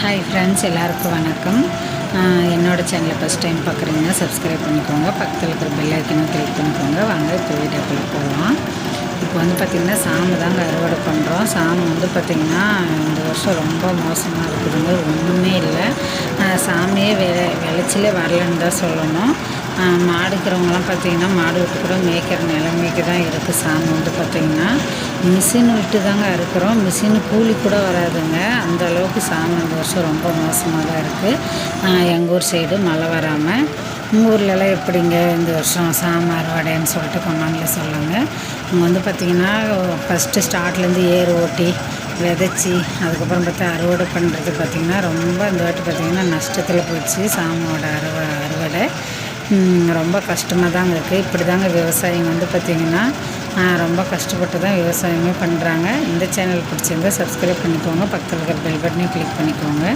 Hi friends எல்லாருக்கும் வணக்கம். என்னோடய சேனலை ஃபஸ்ட் டைம் பார்க்குறீங்கன்னா சப்ஸ்கிரைப் பண்ணிக்கோங்க. பக்கத்தில் இருக்கிற பெல் ஐக்கனும் கிளிக் பண்ணிக்கோங்க. வாங்க இப்போ வீடியோக்குள்ளே போகலாம். இப்போ வந்து பார்த்திங்கன்னா சாமி தாங்க அறுவடை பண்ணுறோம் சாமி வந்து பார்த்திங்கன்னா இந்த வருஷம் ரொம்ப மோசமாக இருக்குதுங்க. ஒன்றுமே இல்லை. சாமியே சாமையே விளைச்சலே வரலன்னு தான் சொல்லணும். மாடுக்கிறவங்களாம் பார்த்திங்கன்னா மாடு விட்டு கூட மேய்க்கிற நிலைமைக்கு தான் இருக்குது சாமி வந்து பார்த்திங்கன்னா மிஷின் விட்டு தாங்க அறுக்கிறோம். மிஷின் கூலி கூட வராதுங்க. அந்த அளவுக்கு சாமி இந்த வருஷம் ரொம்ப மோசமாக தான் இருக்குது எங்கள் ஊர் சைடு மழை வராமல் உங்கள் ஊர்லலாம் எப்படிங்க இந்த வருஷம் சாமை அறுவடைன்னு சொல்லிட்டு கொண்டாங்களே சொல்லுங்க. இங்கே வந்து பார்த்திங்கன்னா ஃபஸ்ட்டு ஸ்டார்ட்லேருந்து ஏர் ஓட்டி விதைச்சி அதுக்கப்புறம் பார்த்தா அறுவடை பண்ணுறது பார்த்திங்கன்னா ரொம்ப இந்த வாட்டி பார்த்திங்கன்னா நஷ்டத்தில் போயிடுச்சு சாமியோட அறுவ அறுவடை. ரொம்ப கஷ்டமாக தாங்க இருக்குது இப்படி தாங்க விவசாயிங்க வந்து பார்த்திங்கன்னா ரொம்ப கஷ்டப்பட்டு தான் விவசாயமே பண்ணுறாங்க இந்த சேனல் பிடிச்சிருந்தால் சப்ஸ்கிரைப் பண்ணிக்கோங்க. பக்கத்தில் இருக்கிற பெல் பட்டனையும் கிளிக் பண்ணிக்கோங்க.